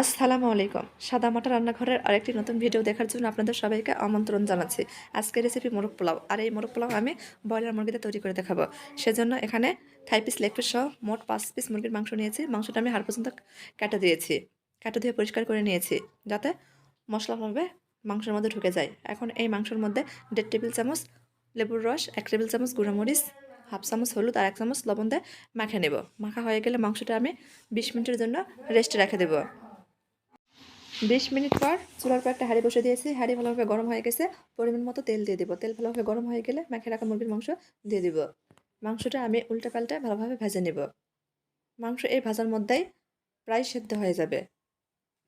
আসসালামু আলাইকুম। সাদা মাটা রান্নাঘরের আরেকটি নতুন ভিডিও দেখার জন্য আপনাদের সবাইকে আমন্ত্রণ জানাচ্ছি। আজকের রেসিপি মোরগ পোলাও। আর এই মোরগ পোলাও আমি ব্রয়লার মুরগিতে তৈরি করে দেখাবো। সেজন্য এখানে থাই পিস লেগ পিস সহ মোট পাঁচ পিস মুরগির মাংস নিয়েছি। মাংসটা আমি হাড় পর্যন্ত কেটে দিয়েছি। কেটে দিয়ে পরিষ্কার করে নিয়েছি যাতে মশলাভাবে মাংসের মধ্যে ঢুকে যায়। এখন এই মাংসের মধ্যে দেড় টেবিল চামচ লেবুর রস, এক টেবিল চামচ গুঁড়ামরিচ, হাফ চামচ হলুদ আর এক চামচ লবণ দিয়ে মাখে নেব। মাখা হয়ে গেলে মাংসটা আমি বিশ মিনিটের জন্য রেস্টে রেখে দেবো। বিশ মিনিট পর চুলার পর একটা হাঁড়ি বসে দিয়েছি। হাঁড়ি ভালোভাবে গরম হয়ে গেছে। পরিমাণ মতো তেল দিয়ে দিব। তেল ভালোভাবে গরম হয়ে গেলে মেখে রাখা মুরগির মাংস দিয়ে দিব। মাংসটা আমি উল্টে পাল্টা ভালোভাবে ভেজে নেব। মাংস এই ভাজার মধ্যেই প্রায় সেদ্ধ হয়ে যাবে।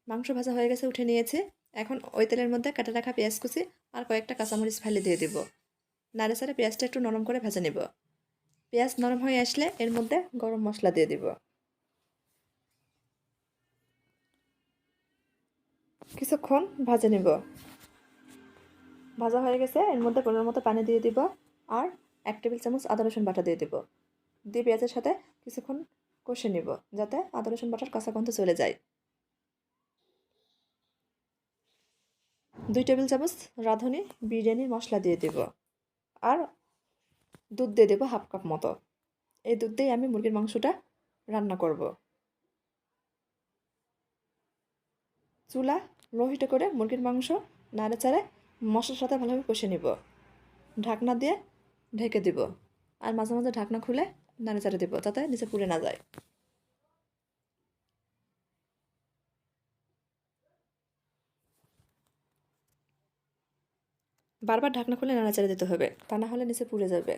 মাংস ভাজা হয়ে গেছে, উঠে নিয়েছি। এখন ওই তেলের মধ্যে কাটা রাখা পেঁয়াজ কুচি আর কয়েকটা কাঁচামরিচ ফেলে দিয়ে দিব। নাড়ে সাড়ে পেঁয়াজটা একটু নরম করে ভেজে নেব। পেঁয়াজ নরম হয়ে আসলে এর মধ্যে গরম মশলা দিয়ে দিব। কিছুক্ষণ ভাজে নেব। ভাজা হয়ে গেছে, এর মধ্যে পরিমাণ মতো পানি দিয়ে দিব আর এক টেবিল চামচ আদা রসুন বাটা দিয়ে দিব। দিয়ে পেঁয়াজের সাথে কিছুক্ষণ কষে নিব যাতে আদা রসুন বাটার কাঁচা গন্ধ চলে যায়। দুই টেবিল চামচ রাঁধুনি বিরিয়ানির মশলা দিয়ে দেব আর দুধ দিয়ে দেবো হাফ কাপ মতো। এই দুধ দিয়েই আমি মুরগির মাংসটা রান্না করব। চুলা লোহিটে করে মুরগির মাংস, নাড়ে চাড়ে মশলার সাথে ভালোভাবে কষে নিব। ঢাকনা দিয়ে ঢেকে দিব আর মাঝে মাঝে ঢাকনা খুলে নাড়ে চাড়ে দিব যাতে নিচে পুড়ে না যায়। বারবার ঢাকনা খুলে নাড়াচাড়া দিতে হবে, তা না হলে নিচে পুড়ে যাবে।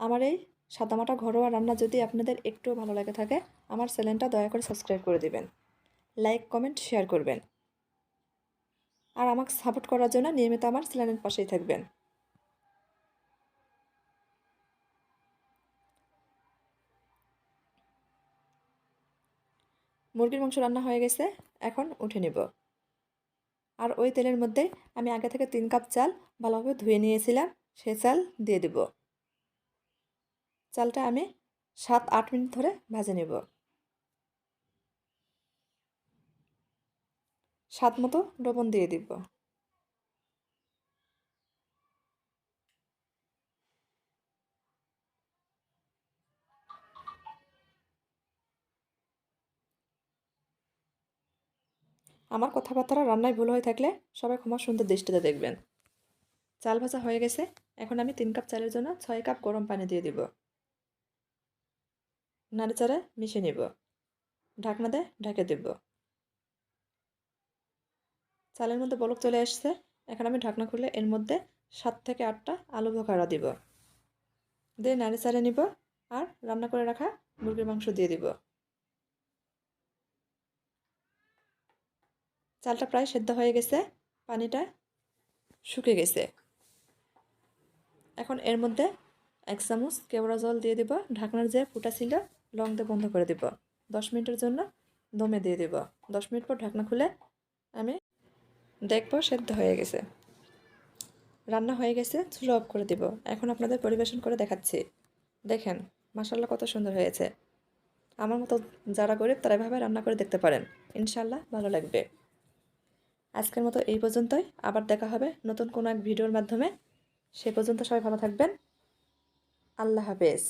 আমার এই সাদামাটা ঘরোয়া রান্না যদি আপনাদের একটু ভালো লাগে থাকে, আমার চ্যানেলটা দয়া করে সাবস্ক্রাইব করে দিবেন। লাইক, কমেন্ট, শেয়ার করবেন। আর আমাকে সাপোর্ট করার জন্য নিয়মিত আমার চ্যানেলের পাশেই থাকবেন। মুরগির মাংস রান্না হয়ে গেছে, এখন উঠে নেব। আর ওই তেলের মধ্যে আমি আগে থেকে তিন কাপ চাল ভালোভাবে ধুয়ে নিয়েছিলাম, সে চাল দিয়ে দেব। চালটা আমি সাত আট মিনিট ধরে ভাজে নেব। স্বাদ মতো লবণ দিয়ে দিব। আমার কথাবার্তা রান্নায় ভুল হয়ে থাকলে সবাই ক্ষমা সুন্দর দৃষ্টিতে দেখবেন। চাল ভাজা হয়ে গেছে, এখন আমি তিন কাপ চালের জন্য ছয় কাপ গরম পানি দিয়ে দিব। নাড়ে চাড়ে মিশিয়ে নিব। ঢাকনা দিয়ে ঢেকে দেব। চালের মধ্যে বলক চলে আসছে। এখন আমি ঢাকনা খুলে এর মধ্যে সাত থেকে আটটা আলু ভোকারা দিব। দিয়ে নাড়ে চাড়ে নিব আর রান্না করে রাখা মুরগির মাংস দিয়ে দিব। চালটা প্রায় সেদ্ধ হয়ে গেছে, পানিটা শুকে গেছে। এখন এর মধ্যে এক চামচ কেওড়া জল দিয়ে দিব। ঢাকনার যে ফুটা ছিল, লং দিয়ে বন্ধ করে দিব। দশ মিনিটের জন্য দমে দিয়ে দিব। দশ মিনিট পর ঢাকনা খুলে আমি দেখব, সেদ্ধ হয়ে গেছে। রান্না হয়ে গেছে, চুলো অফ করে দিব। এখন আপনাদের পরিবেশন করে দেখাচ্ছি। দেখেন মাসাল্লাহ কত সুন্দর হয়েছে। আমার মতো যারা গরিব, তারা এভাবে রান্না করে দেখতে পারেন। ইনশাল্লাহ ভালো লাগবে। আজকের মতো এই পর্যন্তই। আবার দেখা হবে নতুন কোনো এক ভিডিওর মাধ্যমে। সে পর্যন্ত সবাই ভালো থাকবেন। আল্লাহ হাফেজ।